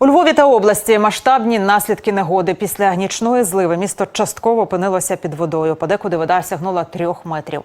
У Львові та області масштабні наслідки негоди. Після нічної зливи місто частково опинилося під водою. Подекуди вода сягнула трьох метрів.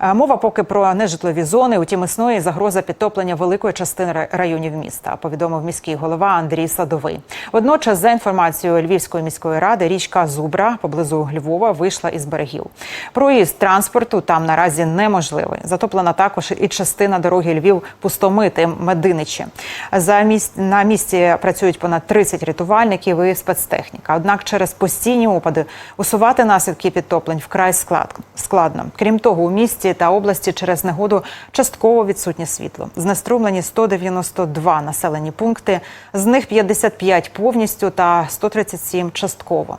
Е, Мова поки про нежитлові зони. Утім, існує загроза підтоплення великої частини районів міста. Повідомив міський голова Андрій Садовий. Водночас, за інформацією Львівської міської ради, річка Зубра поблизу Львова вийшла із берегів. Проїзд транспорту там наразі неможливий. Затоплена також і частина дороги Львів Пустомити Мединичі. За місць на місці працюють понад 30 рятувальників і спецтехніка. Однак через постійні опади усувати наслідки підтоплень вкрай склад- складно. Крім того, у місті та області через негоду частково відсутнє світло. Знеструмлені 192 населені пункти, з них 55 повністю та 137 частково.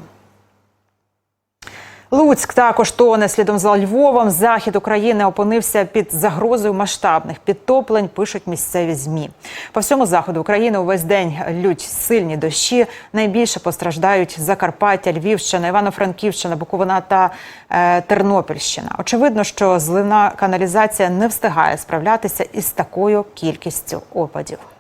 Луцьк також тоне слідом за Львовом. Захід України опинився під загрозою масштабних підтоплень. Пишуть місцеві змі. По всьому заходу України увесь день лють сильні дощі. Найбільше постраждають Закарпаття, Львівщина, Івано-Франківщина, Буковина та е, Тернопільщина. Очевидно, що злина каналізація не встигає справлятися із такою кількістю опадів.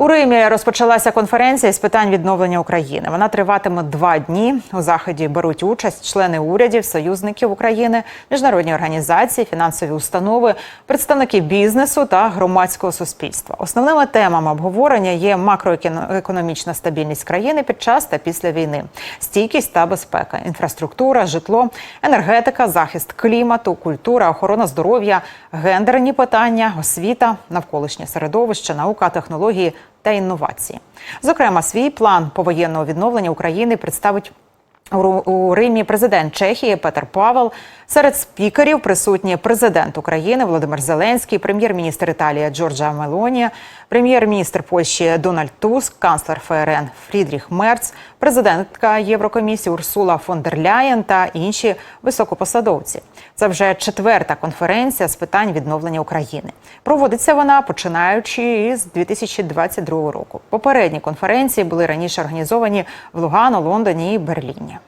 У Римі розпочалася конференція з питань відновлення України. Вона триватиме два дні. У заході беруть участь члени урядів, союзників України, міжнародні організації, фінансові установи, представники бізнесу та громадського суспільства. Основними темами обговорення є макроекономічна стабільність країни під час та після війни, стійкість та безпека, інфраструктура, житло, енергетика, захист клімату, культура, охорона здоров'я, гендерні питання, освіта, навколишнє середовище, наука, технології та інновації. Зокрема, свій план повоєнного відновлення України представить у Римі президент Чехії Петер Павел. Серед спікерів присутні президент України Володимир Зеленський, прем'єр-міністр Італії Джорджа Мелоні, прем'єр-міністр Польщі Дональд Туск, канцлер ФРН Фрідріх Мерц, президентка Єврокомісії Урсула фон дер Ляєн та інші високопосадовці. Це вже четверта конференція з питань відновлення України. Проводиться вона починаючи із 2022 року. Попередні конференції були раніше організовані в Лугано, Лондоні і Берліні.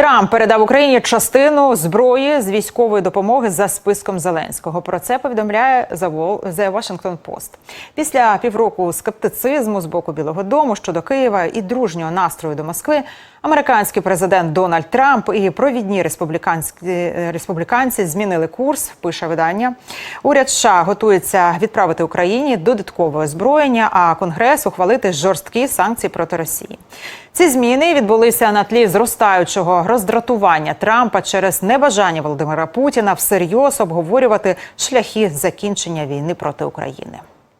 Трамп передав Україні частину зброї з військової допомоги за списком Зеленського. Про це повідомляє The Washington Post. Після півроку скептицизму з боку Білого Дому щодо Києва і дружнього настрою до Москви. Американський президент Дональд Трамп і провідні республіканські е, республіканці змінили курс. Пише видання. Уряд США готується відправити Україні додаткове озброєння, а Конгрес ухвалити жорсткі санкції проти Росії. Ці зміни відбулися на тлі зростаючого роздратування Трампа через небажання Володимира Путіна всерйоз обговорювати шляхи закінчення війни проти України.